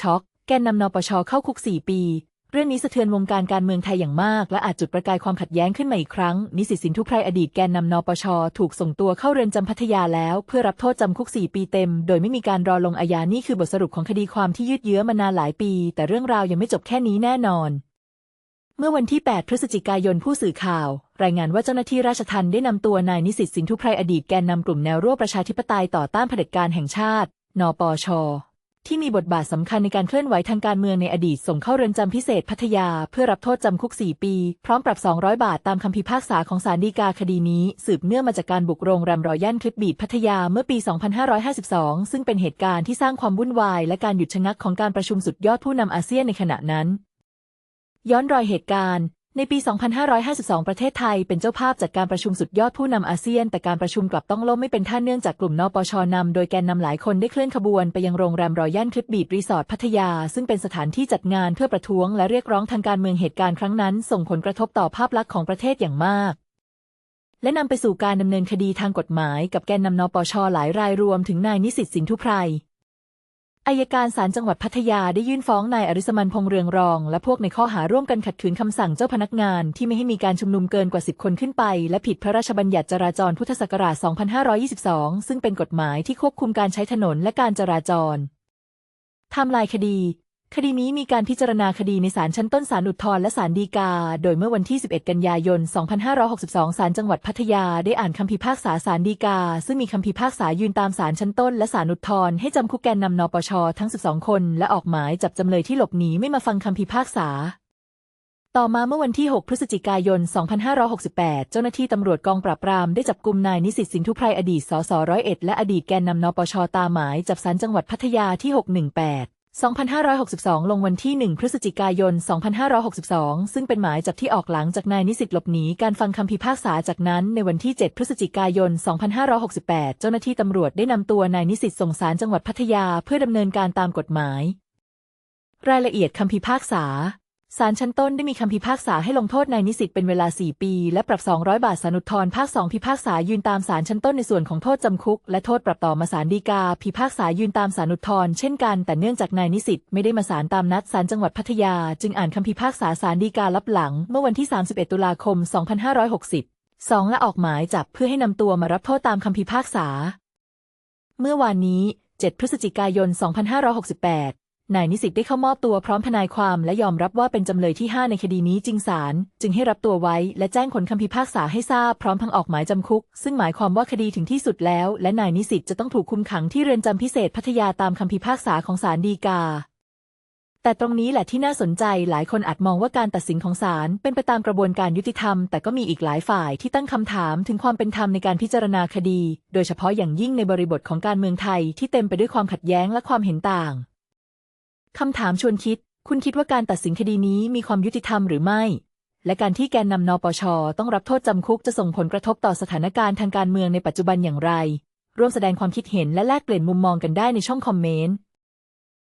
ช็อก แกนนำนปชเข้าคุก 4 ปี เรื่องนี้สะเทือนวงการการเมืองไทยอย่างมาก และอาจจุดประกายความขัดแย้งขึ้นมาอีกครั้ง นิสิตสินทุไพรอดีตแกนนำนปชถูกส่งตัวเข้าเรือนจำพัทยาแล้ว เพื่อรับโทษจำคุก 4 ปีเต็ม โดยไม่มีการรอลงอาญานี่คือบทสรุปของคดีความที่ยืดเยื้อมานานหลายปี แต่เรื่องราวยังไม่จบแค่นี้แน่นอนเมื่อวันที่ 8 พฤศจิกายนผู้สื่อข่าว รายงานว่าเจ้าหน้าที่ราชทัณฑ์ได้นำตัวนายนิสิตสินทุไพรอดีตแกนนำกลุ่มแนวร่วมประชาธิปไตยต่อต้านเผด็จการแห่งชาติ นปช ที่มีบทบาทสำคัญในการเคลื่อนไหวทางการเมืองในอดีต ส่งเข้าเรือนจำพิเศษพัทยา เพื่อรับโทษจำคุก 4 ปี พร้อมปรับ 200 บาทตามคำพิพากษาของศาลฎีกาคดีนี้ สืบเนื่องมาจากการบุกโรงแรมรอยัลคลิปบีดพัทยาเมื่อปี 2552 ซึ่งเป็นเหตุการณ์ที่สร้างความวุ่นวาย และการหยุดชะงักของการประชุมสุดยอดผู้นำอาเซียนในขณะนั้น ย้อนรอยเหตุการณ์ ในปี 2552 ประเทศไทยเป็นเจ้าภาพจัดการประชุมสุดยอดผู้นำอาเซียน แต่การประชุมกลับต้องล่มไม่เป็นท่าเนื่องจากกลุ่มนปชนำโดยแกนนำหลายคนได้เคลื่อนขบวนไปยังโรงแรมรอยัลคลิปบีดรีสอร์ทพัทยา ซึ่งเป็นสถานที่จัดงานเพื่อประท้วงและเรียกร้องทางการเมืองเหตุการณ์ครั้งนั้น ส่งผลกระทบต่อภาพลักษณ์ของประเทศอย่างมากและนำไปสู่การดำเนินคดีทางกฎหมายกับแกนนำนปชหลายรายรวมถึงนายนิสิตสินทุไพร อายการศาลจังหวัดพัทยาได้ยื่นฟ้องนายอริสมันพงเรืองรอง และพวกในข้อหาร่วมกันขัดขืนคำสั่งเจ้าพนักงานที่ไม่ให้มีการชุมนุมเกินกว่า 10 คนขึ้นไป และผิดพระราชบัญญัติจราจรพุทธศักราช 2522 ซึ่งเป็นกฎหมายที่ควบคุมการใช้ถนนและการจราจรไทม์ไลน์คดี คดีนี้มีการพิจารณาคดีในศาลชั้นต้นศาลอุทธรณ์และศาลฎีกา โดยเมื่อวันที่ 11 กันยายน 2562 ศาลจังหวัดพัทยาได้อ่านคำพิพากษาศาลฎีกา ซึ่งมีคำพิพากษายืนตามศาลชั้นต้นและศาลอุทธรณ์ให้จำคุกแกนนำนปช ทั้ง 12 คน และออกหมายจับจำเลยที่หลบหนีไม่มาฟังคำพิพากษาต่อมาเมื่อวันที่ 6 พฤศจิกายน 2568 เจ้าหน้าที่ตำรวจกองปราบปรามได้จับกลุ่มนายนิสิตสินทุไพรอดีต สสร้อยเอ็ดและอดีตแกนนำนปช ตามหมายจับศาลจังหวัดพัทยาที่ 618 2562 ลงวันที่ 1 พฤศจิกายน 2562 ซึ่งเป็นหมายจับที่ออกหลังจากนายนิสิตหลบหนีการฟังคำพิพากษาจากนั้นในวันที่ 7 พฤศจิกายน 2568 เจ้าหน้าที่ตำรวจได้นำตัวนายนิสิตส่งสารจังหวัดพัทยาเพื่อดำเนินการตามกฎหมาย รายละเอียดคำพิพากษา ศาลชั้นต้นได้มีคำพิพากษาให้ลงโทษนายนิสิตเป็นเวลา 4 ปี และปรับ 200 บาทสานุทธรภาค 2 พิพากษายืนตามศาลชั้นต้นในส่วนของโทษจำคุก และโทษปรับต่อมาศาลฎีกา พิพากษายืนตามสานุทธรเช่นกันแต่เนื่องจากนายนิสิตไม่ได้มาศาลตามนัดศาลจังหวัดพัทยา จึงอ่านคำพิพากษาศาลฎีกาลับหลัง เมื่อวันที่ 31 ตุลาคม 2560 2 และออกหมายจับเพื่อให้นำตัวมารับโทษตามคำพิพากษา เมื่อวานนี้ 7 พฤศจิกายน 2568 นายนิสิตได้เข้ามอบตัวพร้อมทนายความและยอมรับว่าเป็นจำเลยที่ 5 ในคดีนี้จริงศาลจึงให้รับตัวไว้ และแจ้งผลคำพิพากษาให้ทราบพร้อมทั้งออกหมายจำคุก ซึ่งหมายความว่าคดีถึงที่สุดแล้ว และนายนิสิตจะต้องถูกคุมขังที่เรือนจำพิเศษพัทยาตามคำพิพากษาของศาลฎีกา แต่ตรงนี้แหละที่น่าสนใจหลายคนอาจมองว่าการตัดสินของศาลเป็นไปตามกระบวนการยุติธรรม แต่ก็มีอีกหลายฝ่ายที่ตั้งคำถามถึงความเป็นธรรมในการพิจารณาคดี โดยเฉพาะอย่างยิ่งในบริบทของการเมืองไทยที่เต็มไปด้วยความขัดแย้งและความเห็นต่าง คำถามชวนคิด คุณคิดว่าการตัดสินคดีนี้มีความยุติธรรมหรือไม่ และการที่แกนนำนปช ต้องรับโทษจำคุกจะส่งผลกระทบต่อสถานการณ์ทางการเมืองในปัจจุบันอย่างไร ร่วมแสดงความคิดเห็นและแลกเปลี่ยนมุมมองกันได้ในช่องคอมเมนต์